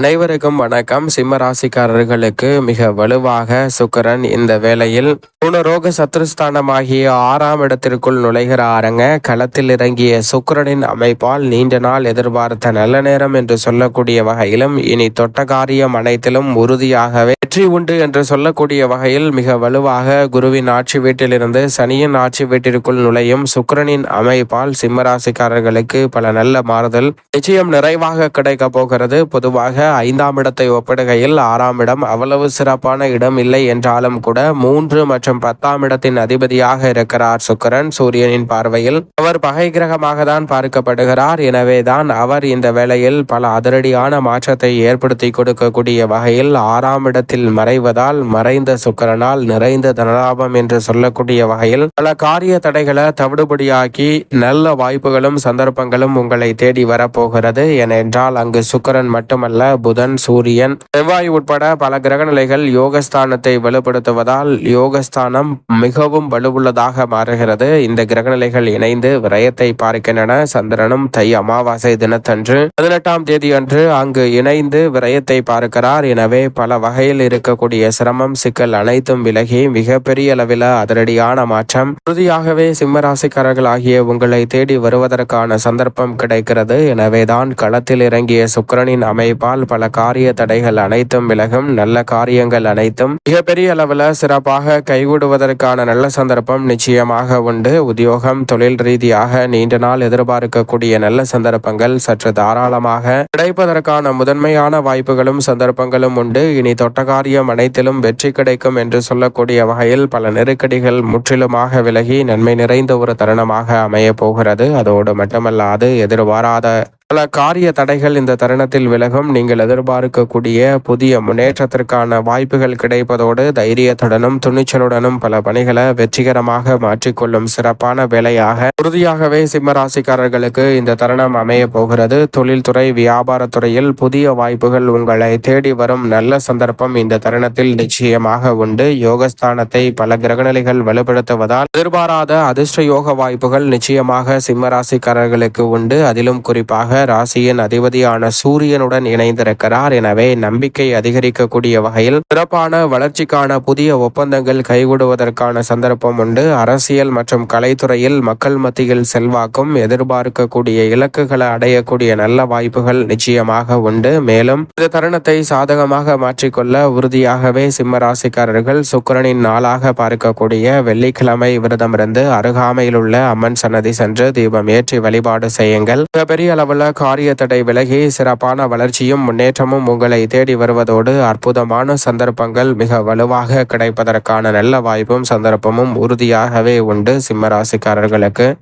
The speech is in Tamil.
அனைவருக்கும் வணக்கம். சிம்ம ராசிக்காரர்களுக்கு மிக வலுவாக சுக்கிரன் இந்த வேளையில் குணரோக சத்ருஸ்தானமாகிய ஆறாம் இடத்திற்குள் நுழைகிறாருங்க. களத்தில் இறங்கிய சுக்கரனின் அமைப்பால் நீண்ட நாள் எதிர்பார்த்த நல்ல நேரம் என்று சொல்லக்கூடிய வகையிலும் இனி தொட்ட காரியம் அனைத்திலும் உறுதியாகவே வெற்றி உண்டு என்று சொல்லக்கூடிய வகையில் மிக வலுவாக குருவின் ஆட்சி வீட்டிலிருந்து சனியின் ஆட்சி வீட்டிற்குள் நுழையும் சுக்கிரனின் அமைப்பால் சிம்மராசிக்காரர்களுக்கு பல நல்ல மாறுதல் நிச்சயம் நிறைவாக கிடைக்க போகிறது. பொதுவாக ஐந்தாம் இடத்தை ஒப்பிடுகையில் ஆறாம் இடம் அவ்வளவு சிறப்பான இடம் இல்லை என்றாலும் கூட மூன்று மற்றும் பத்தாம் இடத்தின் அதிபதியாக இருக்கிறார் சுக்கிரன் சூரியனின் பார்வையில். அவர் பகை கிரகமாக தான் பார்க்கப்படுகிறார். எனவேதான் அவர் இந்த வேளையில் பல அதிரடியான மாற்றத்தை ஏற்படுத்தி கொடுக்கக்கூடிய வகையில் ஆறாம் இடத்தில் மறைவதால் மறைந்த சுக்கரனால் நிறைந்த தனலாபம் என்று சொல்லக்கூடிய வகையில் பல காரிய தடைகளை தவிடுபடியாக்கி நல்ல வாய்ப்புகளும் சந்தர்ப்பங்களும் உங்களை தேடி வரப்போகிறது. ஏனென்றால் அங்கு சுக்கரன் மட்டுமல்ல புதன் சூரியன் செவ்வாய் உட்பட பல கிரகநிலைகள் யோகஸ்தானத்தை வலுப்படுத்துவதால் யோகஸ்தானம் மிகவும் வலுவுள்ளதாக மாறுகிறது. இந்த கிரகநிலைகள் இணைந்து விரயத்தை பார்க்கின்றன. சந்திரனும் தை அமாவாசை தினத்தன்று பதினெட்டாம் தேதி அன்று அங்கு இணைந்து விரயத்தை பார்க்கிறார். எனவே பல வகையில் இருக்கக்கூடிய சிரமம் சிக்கல் அனைத்தும் விலகி மிகப்பெரிய அளவில் அதிரடியான மாற்றம். உறுதியாகவே சிம்மராசிக்காரர்கள் ஆகிய உங்களை தேடி வருவதற்கான சந்தர்ப்பம் கிடைக்கிறது. எனவேதான் களத்தில் இறங்கிய சுக்கரனின் அமைப்பால் பல காரிய தடைகள் அனைத்தும் விலகும். நல்ல காரியங்கள் அனைத்தும் மிகப்பெரிய அளவில் சிறப்பாக கைகூடுவதற்கான நல்ல சந்தர்ப்பம் நிச்சயமாக உண்டு. உத்தியோகம் தொழில் ரீதியாக நீண்ட நாள் எதிர்பார்க்கக்கூடிய நல்ல சந்தர்ப்பங்கள் சற்று தாராளமாக கிடைப்பதற்கான முதன்மையான வாய்ப்புகளும் சந்தர்ப்பங்களும் உண்டு. இனி தொட்டகா காரியம் அனைத்திலும் வெற்றி கிடைக்கும் என்று சொல்லக்கூடிய வகையில் பல நெருக்கடிகள் முற்றிலுமாக விலகி நன்மை நிறைந்த ஒரு தருணமாக அமைய போகிறது. அதோடு மட்டுமல்லாது எதிர்பாராத பல காரிய தடைகள் இந்த தருணத்தில் விலகும். நீங்கள் எதிர்பார்க்கக்கூடிய புதிய முன்னேற்றத்திற்கான வாய்ப்புகள் கிடைப்பதோடு தைரியத்துடனும் துணிச்சலுடனும் பல பணிகளை வெற்றிகரமாக மாற்றிக்கொள்ளும் சிறப்பான வேலையாக உறுதியாகவே சிம்மராசிக்காரர்களுக்கு இந்த தருணம் அமைய போகிறது. தொழில்துறை வியாபாரத்துறையில் புதிய வாய்ப்புகள் உங்களை தேடி வரும் நல்ல சந்தர்ப்பம் இந்த தருணத்தில் நிச்சயமாக உண்டு. யோகஸ்தானத்தை பல கிரகநிலைகள் வலுப்படுத்துவதால் எதிர்பாராத அதிர்ஷ்ட யோக வாய்ப்புகள் நிச்சயமாக சிம்மராசிக்காரர்களுக்கு உண்டு. அதிலும் குறிப்பாக ராசியின் அதிபதியான சூரியனுடன் இணைந்திருக்கிறார். எனவே நம்பிக்கை அதிகரிக்கக்கூடிய வகையில் சிறப்பான வளர்ச்சிக்கான புதிய ஒப்பந்தங்கள் கைகூடுவதற்கான சந்தர்ப்பம் உண்டு. அரசியல் மற்றும் கலைத்துறையில் மக்கள் மத்தியில் செல்வாக்கும் எதிர்பார்க்கக்கூடிய இலக்குகளை அடையக்கூடிய நல்ல வாய்ப்புகள் நிச்சயமாக உண்டு. மேலும் இந்த தருணத்தை சாதகமாக மாற்றிக்கொள்ள உறுதியாகவே சிம்ம ராசிக்காரர்கள் சுக்கிரனின் நாளாக பார்க்கக்கூடிய வெள்ளிக்கிழமை விரதமிருந்து அருகாமையில் உள்ள அம்மன் சன்னதி சென்று தீபம் ஏற்றி வழிபாடு செய்யுங்கள். மிகப்பெரிய அளவில் காரிய தடை விலகி சிறப்பான வளர்ச்சியும் முன்னேற்றமும் உங்களை தேடி வருவதோடு அற்புதமான சந்தர்ப்பங்கள் மிக வலுவாக கிடைப்பதற்கான நல்ல வாய்ப்பும் சந்தர்ப்பமும் உறுதியாகவே உண்டு. சிம்மராசிக்காரர்களுக்கு